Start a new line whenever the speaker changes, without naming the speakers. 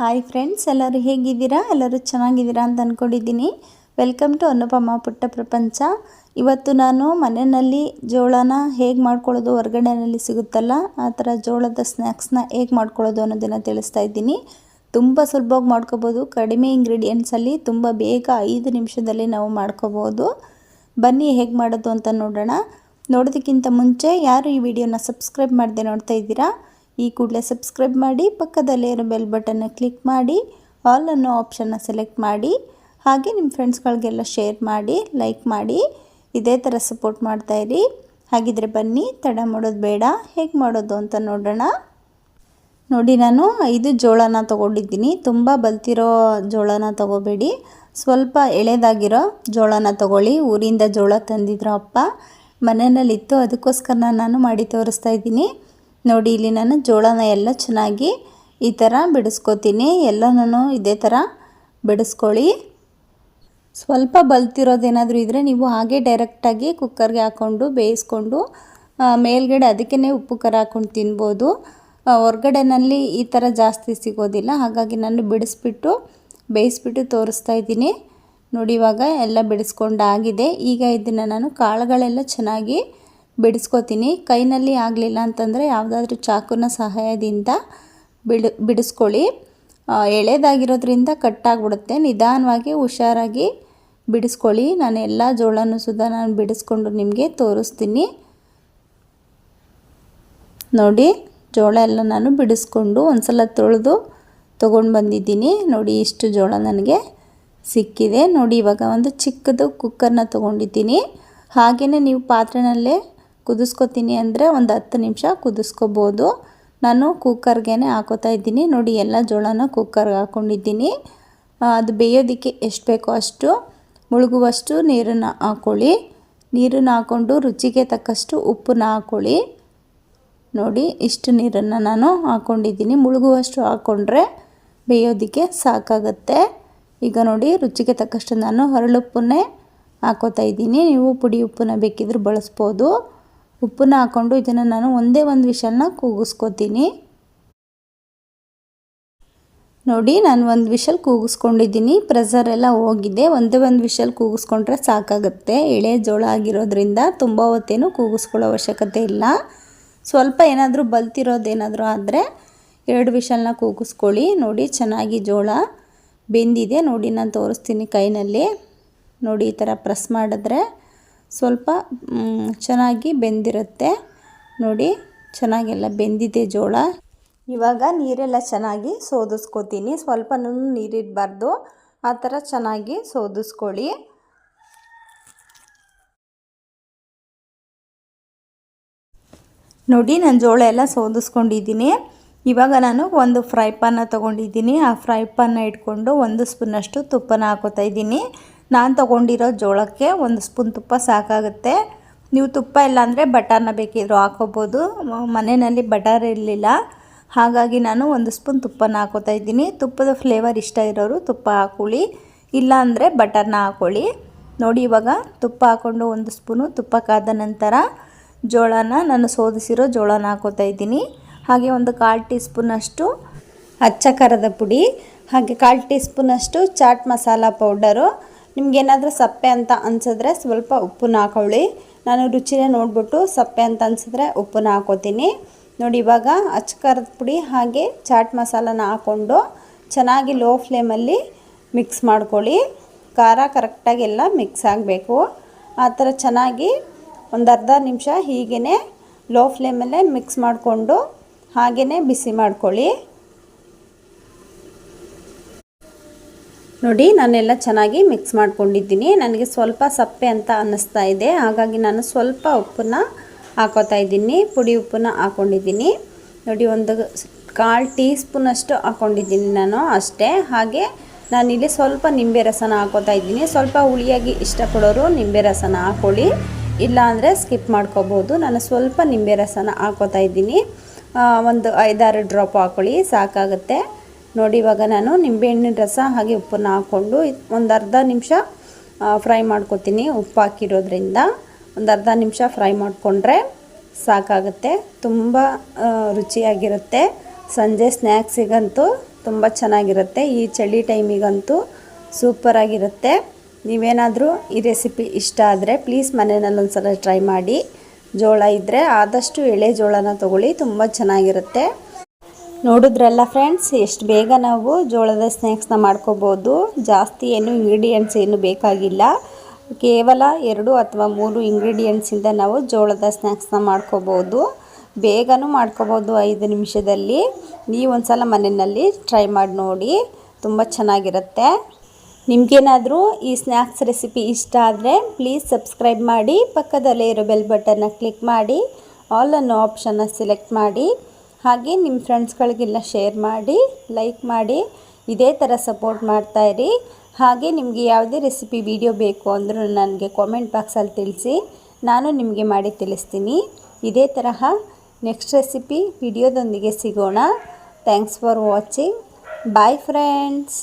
Hi friends ಎಲ್ಲರೂ ಹೇಗಿದ್ದೀರಾ? ಎಲ್ಲರೂ ಚೆನ್ನಾಗಿದ್ದೀರಾ ಅಂತ ಅಂದ್ಕೊಂಡಿದ್ದೀನಿ ವೆಲ್ಕಮ್ ಟು ಅನುಪಮ ಪುಟ್ಟ ಪ್ರಪಂಚ ಇವತ್ತು ನಾನು ಮನೆಯಲ್ಲಿ ಜೋಳನ ಹೇಗೆ ಮಾಡ್ಕೊಳ್ಳೋದು ಹೊರ್ಗಡೆಯಲ್ಲಿ ಸಿಗುತ್ತಲ್ಲ, ಆ ಥರ ಜೋಳದ ಸ್ನ್ಯಾಕ್ಸ್ನ ಹೇಗೆ ಮಾಡ್ಕೊಳ್ಳೋದು ಅನ್ನೋದನ್ನು ತಿಳಿಸ್ತಾ ಇದ್ದೀನಿ. ತುಂಬ ಸುಲಭವಾಗಿ ಮಾಡ್ಕೋಬೋದು. ಕಡಿಮೆ ಇಂಗ್ರೀಡಿಯೆಂಟ್ಸಲ್ಲಿ ತುಂಬ ಬೇಗ ಐದು ನಿಮಿಷದಲ್ಲಿ ನಾವು ಮಾಡ್ಕೋಬೋದು. ಬನ್ನಿ ಹೇಗೆ ಮಾಡೋದು ಅಂತ ನೋಡೋಣ. ನೋಡೋದಕ್ಕಿಂತ ಮುಂಚೆ ಯಾರು ಈ ವಿಡಿಯೋನ ಸಬ್ಸ್ಕ್ರೈಬ್ ಮಾಡದೆ ನೋಡ್ತಾ ಇದ್ದೀರಾ? ಈ ಕೂಡಲೇ ಸಬ್ಸ್ಕ್ರೈಬ್ ಮಾಡಿ, ಪಕ್ಕದಲ್ಲೇ ಇರೋ ಬೆಲ್ ಬಟನ್ನ ಕ್ಲಿಕ್ ಮಾಡಿ, ಆಲ್ ಅನ್ನೋ ಆಪ್ಷನ್ನ ಸೆಲೆಕ್ಟ್ ಮಾಡಿ, ಹಾಗೆ ನಿಮ್ಮ ಫ್ರೆಂಡ್ಸ್ಗಳಿಗೆಲ್ಲ ಶೇರ್ ಮಾಡಿ, ಲೈಕ್ ಮಾಡಿ, ಇದೇ ಥರ ಸಪೋರ್ಟ್ ಮಾಡ್ತಾಯಿರಿ ಹಾಗಿದ್ರೆ ಬನ್ನಿ, ತಡ ಮಾಡೋದು ಬೇಡ, ಹೇಗೆ ಮಾಡೋದು ಅಂತ ನೋಡೋಣ. ನೋಡಿ, ನಾನು ಐದು ಜೋಳನ ತೊಗೊಂಡಿದ್ದೀನಿ. ತುಂಬ ಬಲ್ತಿರೋ ಜೋಳನ ತೊಗೋಬೇಡಿ. ಸ್ವಲ್ಪ ಎಳೆದಾಗಿರೋ ಜೋಳನ ತೊಗೊಳ್ಳಿ. ಊರಿಂದ ಜೋಳ ತಂದಿದ್ರು ಅಪ್ಪ. ಮನೆಯಲ್ಲಿತ್ತು, ಅದಕ್ಕೋಸ್ಕರ ನಾನು ಮಾಡಿ ತೋರಿಸ್ತಾ ಇದ್ದೀನಿ. ನೋಡಿ, ಇಲ್ಲಿ ನಾನು ಜೋಳನ ಎಲ್ಲ ಚೆನ್ನಾಗಿ ಈ ಥರ ಬಿಡಿಸ್ಕೊತೀನಿ. ಎಲ್ಲನೂ ಇದೇ ಥರ ಬಿಡಿಸ್ಕೊಳ್ಳಿ. ಸ್ವಲ್ಪ ಬಲ್ತಿರೋದೇನಾದರೂ ಇದ್ದರೆ ನೀವು ಹಾಗೆ ಡೈರೆಕ್ಟಾಗಿ ಕುಕ್ಕರ್ಗೆ ಹಾಕ್ಕೊಂಡು ಬೇಯಿಸ್ಕೊಂಡು ಮೇಲ್ಗಡೆ ಅದಕ್ಕೇ ಉಪ್ಪು, ಖಾರ ಹಾಕ್ಕೊಂಡು ತಿನ್ಬೋದು. ಹೊರ್ಗಡೆನಲ್ಲಿ ಈ ಥರ ಜಾಸ್ತಿ ಸಿಗೋದಿಲ್ಲ. ಹಾಗಾಗಿ ನಾನು ಬಿಡಿಸ್ಬಿಟ್ಟು, ಬೇಯಿಸ್ಬಿಟ್ಟು ತೋರಿಸ್ತಾ ಇದ್ದೀನಿ. ನೋಡಿ, ಇವಾಗ ಎಲ್ಲ ಬಿಡಿಸ್ಕೊಂಡಾಗಿದೆ. ಈಗ ಇದನ್ನು ನಾನು ಕಾಳುಗಳೆಲ್ಲ ಚೆನ್ನಾಗಿ ಬಿಡಿಸ್ಕೋತೀನಿ. ಕೈನಲ್ಲಿ ಆಗಲಿಲ್ಲ ಅಂತಂದರೆ ಯಾವುದಾದ್ರೂ ಚಾಕುನ ಸಹಾಯದಿಂದ ಬಿಡು, ಬಿಡಿಸ್ಕೊಳ್ಳಿ. ಎಳೆದಾಗಿರೋದ್ರಿಂದ ಕಟ್ಟಾಗ್ಬಿಡುತ್ತೆ. ನಿಧಾನವಾಗಿ, ಹುಷಾರಾಗಿ ಬಿಡಿಸ್ಕೊಳ್ಳಿ. ನಾನು ಎಲ್ಲ ಜೋಳನೂ ಸುದ ನಾನು ಬಿಡಿಸ್ಕೊಂಡು ನಿಮಗೆ ತೋರಿಸ್ತೀನಿ. ನೋಡಿ, ಜೋಳ ಎಲ್ಲ ನಾನು ಬಿಡಿಸ್ಕೊಂಡು ಒಂದು ಸಲ ತೊಳೆದು ತೊಗೊಂಡು ಬಂದಿದ್ದೀನಿ. ನೋಡಿ, ಇಷ್ಟು ಜೋಳ ನನಗೆ ಸಿಕ್ಕಿದೆ. ನೋಡಿ, ಇವಾಗ ಒಂದು ಚಿಕ್ಕದು ಕುಕ್ಕರ್ನ ತೊಗೊಂಡಿದ್ದೀನಿ. ಹಾಗೆಯೇ ನೀವು ಪಾತ್ರೆನಲ್ಲೇ ಕುದಿಸ್ಕೊತೀನಿ ಅಂದರೆ ಒಂದು ಹತ್ತು ನಿಮಿಷ ಕುದಿಸ್ಕೋಬೋದು. ನಾನು ಕುಕ್ಕರ್ಗೆ ಹಾಕೋತಾ ಇದ್ದೀನಿ. ನೋಡಿ, ಎಲ್ಲ ಜೋಳನ ಕುಕ್ಕರ್ಗೆ ಹಾಕ್ಕೊಂಡಿದ್ದೀನಿ ಅದು ಬೇಯೋದಕ್ಕೆ ಎಷ್ಟು ಬೇಕೋ ಅಷ್ಟು ಮುಳುಗುವಷ್ಟು ನೀರನ್ನು ಹಾಕ್ಕೊಳ್ಳಿ ನೀರನ್ನು ಹಾಕ್ಕೊಂಡು ರುಚಿಗೆ ತಕ್ಕಷ್ಟು ಉಪ್ಪನ್ನ ಹಾಕ್ಕೊಳ್ಳಿ ನೋಡಿ, ಇಷ್ಟು ನೀರನ್ನು ನಾನು ಹಾಕ್ಕೊಂಡಿದ್ದೀನಿ ಮುಳುಗುವಷ್ಟು ಹಾಕ್ಕೊಂಡ್ರೆ ಬೇಯೋದಕ್ಕೆ ಸಾಕಾಗತ್ತೆ. ಈಗ ನೋಡಿ, ರುಚಿಗೆ ತಕ್ಕಷ್ಟು ನಾನು ಹರಳುಪ್ಪನ್ನೇ ಹಾಕೋತಾ ಇದ್ದೀನಿ. ನೀವು ಪುಡಿ ಉಪ್ಪನ್ನ ಬೇಕಿದ್ರೆ ಬಳಸ್ಬೋದು. ಉಪ್ಪನ್ನ ಹಾಕ್ಕೊಂಡು ಇದನ್ನು ನಾನು ಒಂದೇ ಒಂದು ವಿಷಲ್ನ ಕೂಗಿಸ್ಕೊತೀನಿ. ನೋಡಿ, ನಾನು ಒಂದು ವಿಷಲ್ ಕೂಗಿಸ್ಕೊಂಡಿದ್ದೀನಿ. ಪ್ರೆಸರ್ ಎಲ್ಲ ಹೋಗಿದೆ. ಒಂದೇ ಒಂದು ವಿಷಲ್ ಕೂಗಿಸ್ಕೊಂಡ್ರೆ ಸಾಕಾಗುತ್ತೆ. ಎಳೆ ಜೋಳ ಆಗಿರೋದ್ರಿಂದ ತುಂಬ ಹೊತ್ತೇನು ಕೂಗಿಸ್ಕೊಳ್ಳೋ ಅವಶ್ಯಕತೆ ಇಲ್ಲ. ಸ್ವಲ್ಪ ಏನಾದರೂ ಬಲ್ತಿರೋದೇನಾದರೂ ಆದರೆ ಎರಡು ವಿಷಲ್ನ ಕೂಗಿಸ್ಕೊಳ್ಳಿ. ನೋಡಿ, ಚೆನ್ನಾಗಿ ಜೋಳ ಬೆಂದಿದೆ. ನೋಡಿ, ನಾನು ತೋರಿಸ್ತೀನಿ ಕೈನಲ್ಲಿ. ನೋಡಿ, ಈ ಥರ ಪ್ರೆಸ್ ಮಾಡಿದ್ರೆ ಸ್ವಲ್ಪ ಚೆನ್ನಾಗಿ ಬೆಂದಿರುತ್ತೆ. ನೋಡಿ, ಚೆನ್ನಾಗೆಲ್ಲ ಬೆಂದಿದೆ ಜೋಳ. ಇವಾಗ ನೀರೆಲ್ಲ ಚೆನ್ನಾಗಿ ಸೋದಿಸ್ಕೋತೀನಿ. ಸ್ವಲ್ಪನೂ ನೀರಿರಬಾರ್ದು ಆ ಥರ ಚೆನ್ನಾಗಿ ಸೋದಿಸ್ಕೊಳ್ಳಿ. ನೋಡಿ, ನಾನು ಜೋಳ ಎಲ್ಲ ಸೋದಿಸ್ಕೊಂಡಿದ್ದೀನಿ. ಇವಾಗ ನಾನು ಒಂದು ಫ್ರೈ ಪಾನ ತೊಗೊಂಡಿದ್ದೀನಿ. ಆ ಫ್ರೈ ಪಾನ ಇಟ್ಕೊಂಡು ಒಂದು ಸ್ಪೂನಷ್ಟು ತುಪ್ಪನ ಹಾಕೋತಾ ಇದ್ದೀನಿ. ನಾನು ತೊಗೊಂಡಿರೋ ಜೋಳಕ್ಕೆ ಒಂದು ಸ್ಪೂನ್ ತುಪ್ಪ ಸಾಕಾಗುತ್ತೆ. ನೀವು ತುಪ್ಪ ಇಲ್ಲ ಅಂದರೆ ಬಟರ್ನ ಬೇಕಿದ್ರು ಹಾಕೋಬೋದು. ಮನೆಯಲ್ಲಿ ಬಟರ್ ಇರಲಿಲ್ಲ. ಹಾಗಾಗಿ ನಾನು ಒಂದು ಸ್ಪೂನ್ ತುಪ್ಪನ ಹಾಕೋತಾ ಇದ್ದೀನಿ. ತುಪ್ಪದ ಫ್ಲೇವರ್ ಇಷ್ಟ ಇರೋರು ತುಪ್ಪ ಹಾಕೊಳ್ಳಿ. ಇಲ್ಲ ಅಂದರೆ ಬಟರ್ನ ಹಾಕೊಳ್ಳಿ. ನೋಡಿ ಇವಾಗ ತುಪ್ಪ ಹಾಕ್ಕೊಂಡು ಒಂದು ಸ್ಪೂನು ತುಪ್ಪ ಕಾದ ನಂತರ ಜೋಳನ ನಾನು ಸೋದಿಸಿರೋ ಜೋಳನ ಹಾಕೋತಾ ಇದ್ದೀನಿ. ಹಾಗೆ ಒಂದು ಕಾಲು ಟೀ ಸ್ಪೂನಷ್ಟು ಅಚ್ಚ ಖಾರದ ಪುಡಿ, ಹಾಗೆ ಕಾಲು ಟೀ ಸ್ಪೂನಷ್ಟು ಚಾಟ್ ಮಸಾಲ ಪೌಡರು ನಿಮ್ಗೇನಾದರೂ ಸಪ್ಪೆ ಅಂತ ಅನ್ಸಿದ್ರೆ ಸ್ವಲ್ಪ ಉಪ್ಪನ್ನ ಹಾಕೊಳ್ಳಿ. ನಾನು ರುಚಿನೇ ನೋಡಿಬಿಟ್ಟು ಸಪ್ಪೆ ಅಂತ ಅನ್ಸಿದ್ರೆ ಉಪ್ಪನ್ನ ಹಾಕೋತೀನಿ. ನೋಡಿ, ಇವಾಗ ಅಚ್ಚ ಖಾರದ ಪುಡಿ ಹಾಗೆ ಚಾಟ್ ಮಸಾಲನ ಹಾಕ್ಕೊಂಡು ಚೆನ್ನಾಗಿ ಲೋ ಫ್ಲೇಮಲ್ಲಿ ಮಿಕ್ಸ್ ಮಾಡ್ಕೊಳ್ಳಿ. ಖಾರ ಕರೆಕ್ಟಾಗಿ ಎಲ್ಲ ಮಿಕ್ಸ್ ಆಗಬೇಕು. ಆ ಥರ ಚೆನ್ನಾಗಿ ಒಂದು ಅರ್ಧ ನಿಮಿಷ ಹೀಗೇ ಲೋ ಫ್ಲೇಮಲ್ಲೇ ಮಿಕ್ಸ್ ಮಾಡಿಕೊಂಡು ಹಾಗೆಯೇ ಬಿಸಿ ಮಾಡ್ಕೊಳ್ಳಿ. ನೋಡಿ, ನಾನೆಲ್ಲ ಚೆನ್ನಾಗಿ ಮಿಕ್ಸ್ ಮಾಡ್ಕೊಂಡಿದ್ದೀನಿ. ನನಗೆ ಸ್ವಲ್ಪ ಸಪ್ಪೆ ಅಂತ ಅನ್ನಿಸ್ತಾ ಇದೆ. ಹಾಗಾಗಿ ನಾನು ಸ್ವಲ್ಪ ಉಪ್ಪನ್ನ ಹಾಕೋತಾ ಇದ್ದೀನಿ. ಪುಡಿ ಉಪ್ಪನ್ನ ಹಾಕ್ಕೊಂಡಿದ್ದೀನಿ ನೋಡಿ, ಒಂದು ಕಾಲು ಟೀ ಸ್ಪೂನಷ್ಟು ಹಾಕ್ಕೊಂಡಿದ್ದೀನಿ ನಾನು ಅಷ್ಟೇ. ಹಾಗೆ ನಾನಿಲ್ಲಿ ಸ್ವಲ್ಪ ನಿಂಬೆ ರಸನ ಹಾಕೋತಾ ಇದ್ದೀನಿ. ಸ್ವಲ್ಪ ಹುಳಿಯಾಗಿ ಇಷ್ಟಪಡೋರು ನಿಂಬೆ ರಸನ ಹಾಕ್ಕೊಳ್ಳಿ ಇಲ್ಲಾಂದರೆ ಸ್ಕಿಪ್ ಮಾಡ್ಕೋಬೋದು ನಾನು ಸ್ವಲ್ಪ ನಿಂಬೆ ರಸನ ಹಾಕೋತಾ ಇದ್ದೀನಿ. ಒಂದು ಐದಾರು ಡ್ರಾಪ್ ಹಾಕ್ಕೊಳ್ಳಿ ಸಾಕಾಗುತ್ತೆ. ನೋಡಿ, ಇವಾಗ ನಾನು ನಿಂಬೆಹಣ್ಣಿನ ರಸ ಹಾಗೆ ಉಪ್ಪನ್ನ ಹಾಕ್ಕೊಂಡು ಒಂದು ಅರ್ಧ ನಿಮಿಷ ಫ್ರೈ ಮಾಡ್ಕೊತೀನಿ ಉಪ್ಪು ಹಾಕಿರೋದ್ರಿಂದ. ಒಂದು ಅರ್ಧ ನಿಮಿಷ ಫ್ರೈ ಮಾಡಿಕೊಂಡ್ರೆ ಸಾಕಾಗುತ್ತೆ, ತುಂಬ ರುಚಿಯಾಗಿರುತ್ತೆ. ಸಂಜೆ ಸ್ನ್ಯಾಕ್ಸಿಗಂತೂ ತುಂಬ ಚೆನ್ನಾಗಿರುತ್ತೆ, ಈ ಚಳಿ ಟೈಮಿಗಂತೂ ಸೂಪರಾಗಿರುತ್ತೆ. ನೀವೇನಾದರೂ ಈ ರೆಸಿಪಿ ಇಷ್ಟ ಆದರೆ ಪ್ಲೀಸ್ ಮನೆಯಲ್ಲಿ ಒಂದ್ಸಲ ಟ್ರೈ ಮಾಡಿ. ಜೋಳ ಇದ್ದರೆ ಆದಷ್ಟು ಎಳೆ ಜೋಳನ ತೊಗೊಳ್ಳಿ, ತುಂಬ ಚೆನ್ನಾಗಿರುತ್ತೆ. ನೋಡಿದ್ರಲ್ಲ ಫ್ರೆಂಡ್ಸ್ ಎಷ್ಟು ಬೇಗ ನಾವು ಜೋಳದ ಸ್ನ್ಯಾಕ್ಸ್ನ ಮಾಡ್ಕೋಬೋದು. ಜಾಸ್ತಿ ಏನು ಇಂಗ್ರೀಡಿಯೆಂಟ್ಸ್ ಏನು ಬೇಕಾಗಿಲ್ಲ. ಕೇವಲ ಎರಡು ಅಥವಾ ಮೂರು ಇಂಗ್ರೀಡಿಯೆಂಟ್ಸಿಂದ ನಾವು ಜೋಳದ ಸ್ನ್ಯಾಕ್ಸ್ನ ಮಾಡ್ಕೋಬೋದು. ಬೇಗನೂ ಮಾಡ್ಕೋಬೋದು ಐದು ನಿಮಿಷದಲ್ಲಿ. ನೀವು ಒಂದ್ಸಲ ಮನೆಯಲ್ಲಿ ಟ್ರೈ ಮಾಡಿ ನೋಡಿ, ತುಂಬ ಚೆನ್ನಾಗಿರುತ್ತೆ. ನಿಮಗೇನಾದರೂ ಈ ಸ್ನ್ಯಾಕ್ಸ್ ರೆಸಿಪಿ ಇಷ್ಟ ಆದರೆ ಪ್ಲೀಸ್ ಸಬ್ಸ್ಕ್ರೈಬ್ ಮಾಡಿ, ಪಕ್ಕದಲ್ಲೇ ಇರೋ ಬೆಲ್ ಬಟನ್ನ ಕ್ಲಿಕ್ ಮಾಡಿ ಆಲ್ ಅನ್ನೋ ಆಪ್ಷನ್ನ ಸೆಲೆಕ್ಟ್ ಮಾಡಿ. ಹಾಗೆ ನಿಮ್ಮ ಫ್ರೆಂಡ್ಸ್ಗಳಿಗೆಲ್ಲ ಶೇರ್ ಮಾಡಿ, ಲೈಕ್ ಮಾಡಿ, ಇದೇ ಥರ ಸಪೋರ್ಟ್ ಮಾಡ್ತಾಯಿರಿ ಹಾಗೆ ನಿಮಗೆ ಯಾವುದೇ ರೆಸಿಪಿ, ವಿಡಿಯೋ ಬೇಕು ಅಂದರೂ ನನಗೆ ಕಾಮೆಂಟ್ ಬಾಕ್ಸಲ್ಲಿ ತಿಳಿಸಿ, ನಾನು ನಿಮಗೆ ಮಾಡಿ ತಿಳಿಸ್ತೀನಿ. ಇದೇ ತರಹ ನೆಕ್ಸ್ಟ್ ರೆಸಿಪಿ ವಿಡಿಯೋದೊಂದಿಗೆ ಸಿಗೋಣ. Thanks for watching bye friends